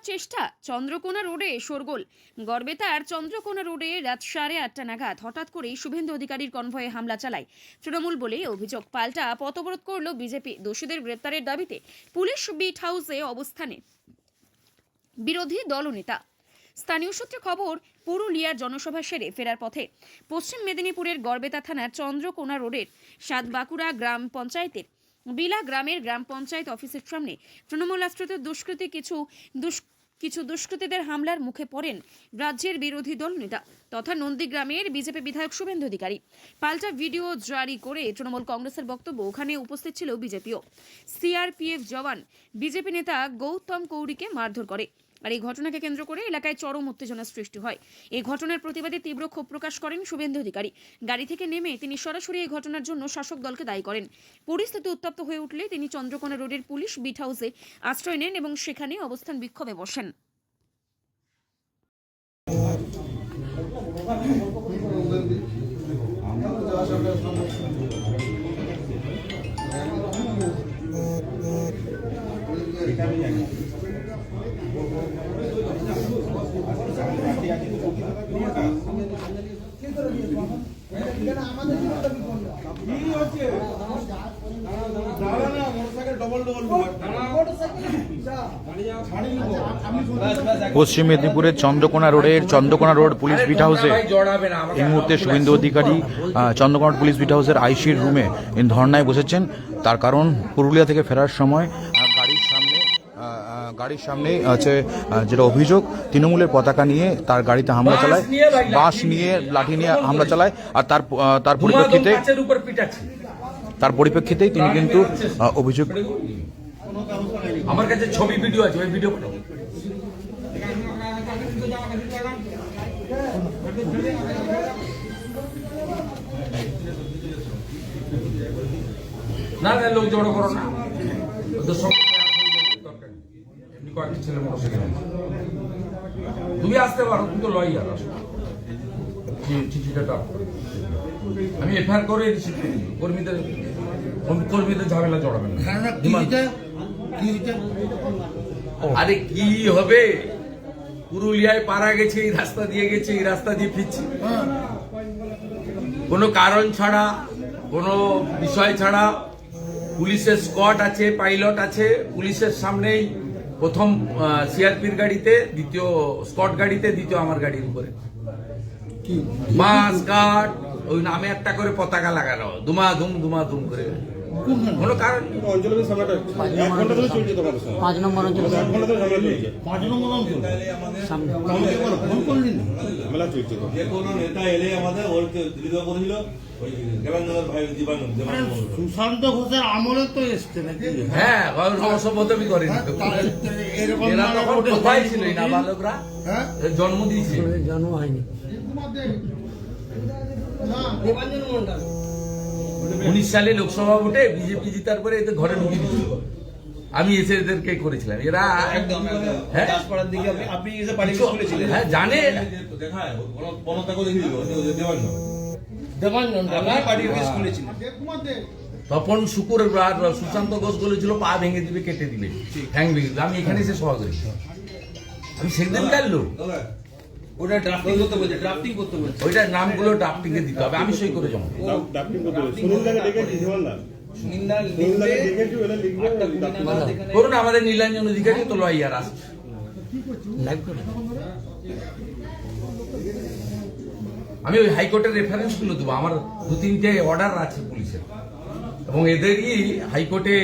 হত্যার চেষ্টা। চন্দ্রকোনা রোডে শোরগোল। গড়বেতার চন্দ্রকোনা রোডে রাত সাড়ে আটটা নাগাদ হঠাৎ করেই শুভেন্দু অধিকারীর কনভয়ে হামলা চালায়। তৃণমূল বলে অভিযোগ পাল্টা পথ অবরোধ করল বিজেপি। দোষীদের গ্রেপ্তারের দাবিতে পুলিশ বিট হাউসে অবস্থানে। বিরোধী দলনেতা। স্থানীয় সূত্রে খবর, পুরুলিয়ার জনসভা সেরে ফেরার পথে পশ্চিম মেদিনীপুরের গড়বেতা থানার চন্দ্রকোনা রোডের সাতবাঁকুড়া গ্রাম পঞ্চায়েতের বিলা গ্রামের গ্রাম পঞ্চায়েত অফিসের সামনে তৃণমূল আশ্রিত দুষ্কৃতী কিছু কিছু দুষ্কৃতীদের হামলার মুখে পড়েন রাজ্যের বিরোধী দল নেতা তথা নন্দীগ্রামের বিজেপি বিধায়ক শুভেন্দু অধিকারী। পাল্টা ভিডিও জারি করে তৃণমূল কংগ্রেসের বক্তব্য ওখানে উপস্থিত ছিল বিজেপিও। সিআরপিএফ জওয়ান বিজেপি নেতা গৌতম কৌরিকে মারধর করে। আর এই ঘটনাকে কেন্দ্র করে এলাকায় চরম উত্তেজনা সৃষ্টি হয়। এই ঘটনার প্রতিবাদে তীব্র ক্ষোভ প্রকাশ করেন শুভেন্দু অধিকারী। গাড়ি থেকে নেমে তিনি সরাসরি এই ঘটনার জন্য শাসক দলকে দায়ী করেন। পরিস্থিতি উত্তপ্ত হয়ে উঠলে তিনি চন্দ্রকোনা রোডের পুলিশ বিট হাউসে আশ্রয় নেন এবং সেখানে অবস্থান বিক্ষোভে বসেন। পশ্চিম মেদিনীপুরের চন্দ্রকোনা রোডের চন্দ্রকোনা রোড পুলিশ বিট হাউসে এই মুহূর্তে শুভেন্দু অধিকারী চন্দ্রকোনা পুলিশ বিট হাউসের আইসির রুমে ধর্নায় বসেছেন। তার কারণ পুরুলিয়া থেকে ফেরার সময় গাড়ির সামনে আছে যেটা অভিযোগ তৃণমূলের পতাকা নিয়ে তার গাড়িতে হামলা চালায় বাঁশ নিয়ে লাঠি নিয়ে হামলা চালায় আর তার তার পরিপ্রেক্ষিতে তার পরিপ্রেক্ষিতেই তিনি কিন্তু অভিযোগ আমার কাছে ছবি ভিডিও আছে ওই ভিডিও না না লোক জড়ো করো না। কয়েকটি ছেলে মোটরসাইকেল তুমি আসতে পারো তুমি তো লয়ার আসো। চিঠিটা ডাক আমি এফআইআর করে দিই। কর্মীদের কর্মীদের ঝামেলা জড়াবেন আরে কি হবে? পুরুলিয়ায় পারা গেছে এই রাস্তা দিয়ে গেছে এই রাস্তা দিয়ে ফিরছি। কোনো কারণ ছাড়া কোনো বিষয় ছাড়া পুলিশের স্কট আছে পাইলট আছে পুলিশের সামনেই প্রথম সিআরপির গাড়িতে দ্বিতীয় স্কট গাড়িতে দ্বিতীয় আমার গাড়ির উপরে। মাস কাট ওই নামে একটা করে পতাকা লাগানো। দুমা ধুম দুমা ধুম করে। কোনো কারণ পাঁচ নম্বর অঞ্চল। যে কোনো নেতা এলে আমাদের ওর দিদিদা করেছিল ওই দেবানন্দের ভাই দিবানন্দ সুশান্ত ঘোষের আমলে তো এসছে নাকি? হ্যাঁ সভ্যতামি করেনি এরকম তখন কোথায় ছিল এই কি? নাবালকরা? হ্যাঁ এর জন্ম দিয়েছে। জন্ম হয়নি। উনিশ সালে লোকসভা ভোটে বিজেপি জিতার পরে এতে ঘরে ঢুকিয়ে দিয়েছিল। আমি এসে এদেরকে করেছিলাম। এরা হ্যাঁ? আপনি এসে পার্টি স্কুলে হ্যাঁ জানে। তপন শুকুর আর সুশান্ত ঘোষ বলেছিল পা ভেঙে দিবে কেটে দিবে ঠ্যাং ভেঙে দিবে আমি এখানে এসে সভা করি। আমি সেদিন গেল ওটা ড্রাফটিং করতে বলছে ড্রাফটিং করতে বলছে। ওইটার নামগুলো ড্রাফটিং এ দিতে হবে। আমি সই করে জমা ডাকটিং করতে হবে সুনীল দাকে ডেকেছি করুন আমাদের নীলাঞ্জন অধিকারী তো লয়ার আসছে আমি ওই হাইকোর্টের রেফারেন্সগুলো দেবো আমার দু তিনটে অর্ডার আছে পুলিশের। এবং এদেরই হাইকোর্টে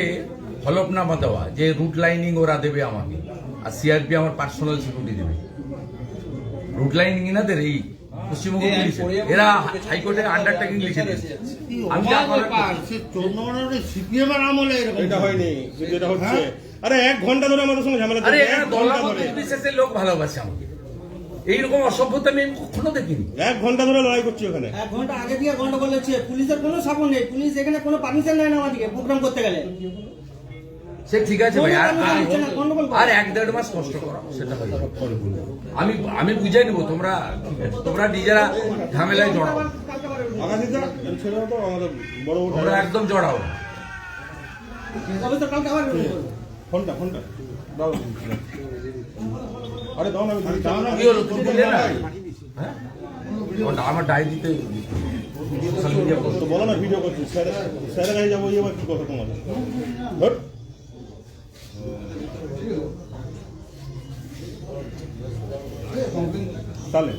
হলফনামা দেওয়া যে রুট লাইনিং ওরা দেবে আমাকে। আর সিআরপি আমার পার্সোনাল সিকিউরিটি দেবে। রুট লাইনিং ইনাদের এই পশ্চিমবঙ্গ এরা হাইকোর্টে আন্ডারটেকিং লিখে দিয়েছে। আমি যা করার করছি। সে চন্দ্রকোনা সিপিএম এর আমলে এটা হয়নি এটা হচ্ছে। আরে এক ঘণ্টা ধরে আমাদের সঙ্গে ঝামেলা আরে চলছে এখানে এক ঘণ্টা দলমত ধরে নির্বিশেষে লোক ভালোবাসে আমাকে। এইরকম অসভ্যতা আমি কখনো দেখিনি। এক ঘণ্টা ধরে লড়াই করছি ওখানে। এক ঘণ্টা আগে দিয়ে গন্ডগোল হচ্ছে পুলিশের কোনো সাপোর্ট নেই। পুলিশ এখানে কোনো পারমিশন দেয় না আমাদেরকে প্রোগ্রাম করতে গেলে। সে ঠিক আছে ভাই আর এক দেড় মাস কষ্ট করো সেটা হয়ে আমি আমি বুঝাই নেব তোমরা তোমরা নিজেরা ঝামেলায় জড়াও। তোমরা একদম জড়াও না। তো কালকে আবার ফোনটা ফোনটা। দাও আরে দাও না আমি দিচ্ছি। কি হলো তুমি দিলে না? হ্যাঁ? আমার ডায়েরিতে সোশ্যাল মিডিয়া তো বলো না ভিডিও করছি। স্যার স্যারের কাছে যাব এবার কি কথা তোমার ধর। তাহলে?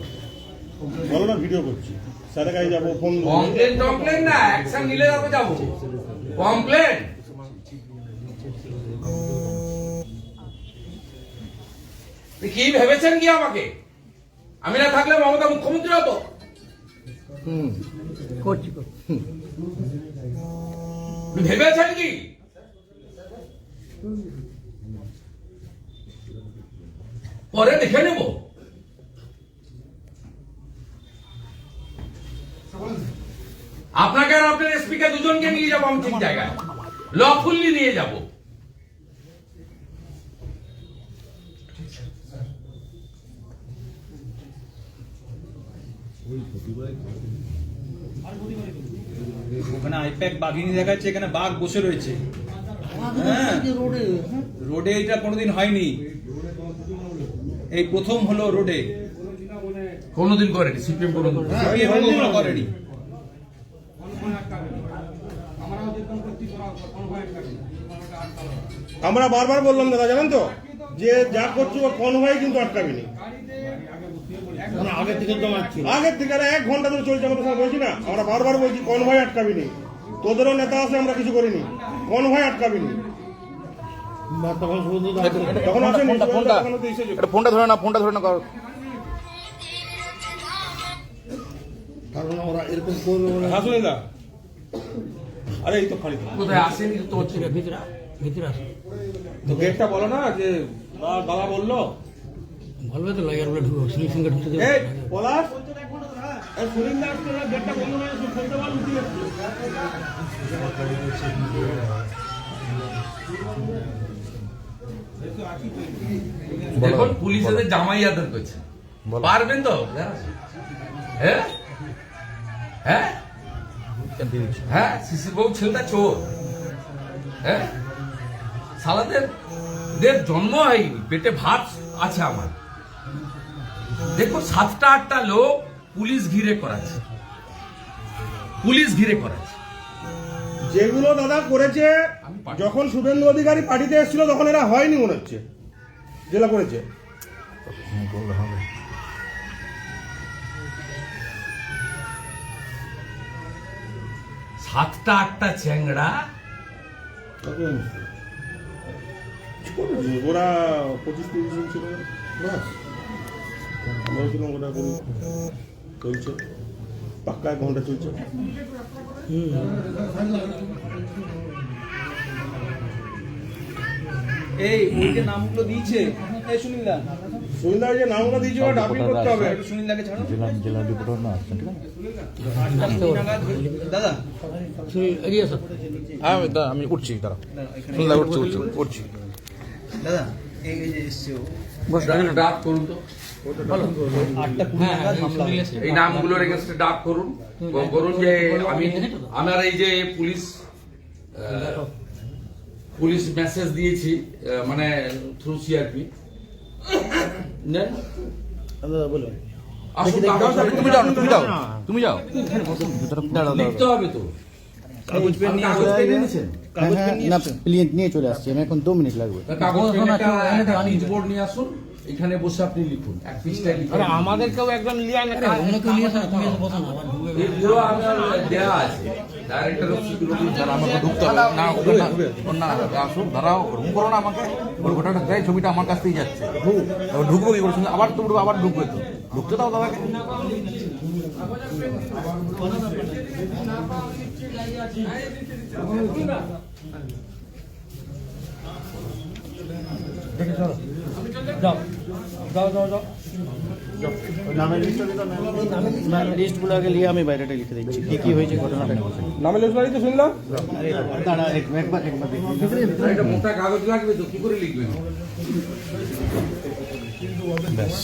বলো না ভিডিও করছি। স্যারের কাছে যাব ফোন কমপ্লেন টমপ্লেন না অ্যাকশন নিলে তারপর যাব। কমপ্লেন কি ভেবেছেন কি আমাকে? আমি না থাকলে মমতা মুখ্যমন্ত্রী হতো? ভেবেছেন কি? পরে দেখে নেব। এসপিকে দুজনকে নিয়ে যাব আমি ঠিক জায়গায়। লফুল্লি নিয়ে যাব। ওখানে আইপ্যাক বাঘিনী দেখাচ্ছে এখানে বাঘ বসে রয়েছে। হ্যাঁ। রোডে এটা কোনোদিন হয়নি। এই প্রথম হলো রোডে। কোনোদিন করেনি সিপিএম কোনোদিন করেনি। সিপিএম কখনো করেনি আমরা বারবার বললাম দাদা জানেন তো? যে যা করছ ও কোন ভাই কিন্তু আটকাবি নি আগের থেকে আগের থেকে এক ঘণ্টা ধরে চলছে আমাদের সঙ্গে বলছি না আমরা বারবার বলছি কোন ভাই আটকাবি নি তোদেরও নেতা আছে আমরা কিছু করিনি। কোন ভাই আটকাবি নি তখন ফোনটা ফোনটা এটা ফোনটা ধরে না ফোনটা ধরে না কর। হ্যাঁ সুনীল দা আরে এই তো খালি কোথায় আসেনি তো হচ্ছে ভিতরে তো গেটটা বলো না যে দাদা দাদা বলল? বলবে তো লয়ার বলে ঢুকো সিঙ্গে সিঙ্গে ঢুকতে দেবে। এই পলাশ? সুনীল দা আসছে না, গেটটা বন্ধ করে শুনতে উঠে দেখুন পুলিশ এদের জামাই আদর করছে। পারবেন তো? হ্যাঁ? হ্যাঁ? হ্যাঁ শিশির বাবু ছেলেটা চোর। হ্যাঁ? সালাদের দের জন্ম হয়নি পেটে ভাত আছে আমার। দেখো সাতটা আটটা লোক পুলিশ ঘিরে করাচ্ছে। পুলিশ ঘিরে করাচ্ছে। যেগুলো দাদা করেছে যখন শুভেন্দু অধিকারী পার্টিতে এসেছিল তখন এরা হয়নি মনে হচ্ছে। যেটা করেছে। সাতটা আটটা চ্যাংড়া। ওরা পঁচিশ তিরিশ জন ছিল। বাস। ছিলাম ওটা করে চলছে। পাক্কা এক ঘণ্টা চলছে। এই নামগুলো দিয়েছে। এই সুনীলদা সুবিধা যে নামটা দিয়েছে ওটা ডাবলিং করতে হবে। একটু সুনীলদাকে ছাড়ো। জেলা জেলা রিপোর্টার না আসছেন ঠিক আছে? দাদা। হ্যাঁ আমি আমি উঠছি তারা শুনলা উঠছি উঠছি উঠছি। দাদা এই এই যে এসছে ও। ডাক করুন তো। হামলা হয়েছে। এই নামগুলোর এগেনস্টে ডাক করুন। করুন যে আমি আমার এই যে পুলিশ পুলিশ মেসেজ দিয়েছি মানে থ্রু সিআরপি আসুন কাগজ তুমি যাও তুমি যাও তুমি যাও। লিখতে হবে তো। কাগজ পেন নিয়ে কাগজ পেন নিয়ে না প্লিজ নিয়ে চলে আসছি আমি এখন দু মিনিট লাগবে। কাগজ পেন একটা বোর্ড নিয়ে আসুন। এখানে বসে আপনি লিখুন এক পৃষ্ঠায় লিখুন আমাদেরকেও একদম লিয়ে আনে অন্য কেউ নিয়ে না, তুমি এসে বসো। না এগুলো আমার দেওয়া আছে। ডাইরেক্টর অফ সিকিউরিটি দাঁড়া, আমাকে ঢুকতে হবে। না ওটা না না আসুন দাঁড়াও রুম করো না আমাকে। ওর গোটাটা দেয় ছবিটা আমার কাছ থেকেই যাচ্ছে। ঢুকবো কি করে আবার তো উঠবো, আবার ঢুকবে তো। ঢুকতে দাও দাদাকে। নামের লিস্টগুলো আগে নিয়ে আমি বাইরেটা লিখে দিচ্ছি কি কি হয়েছে ঘটনাটা নামে লেসবাড়ি তো শুনলাম দাঁড়া এক- একবার একবার দেখি একটা মোটা কাগজ লাগবে তো কি করে লিখবেন ব্যাস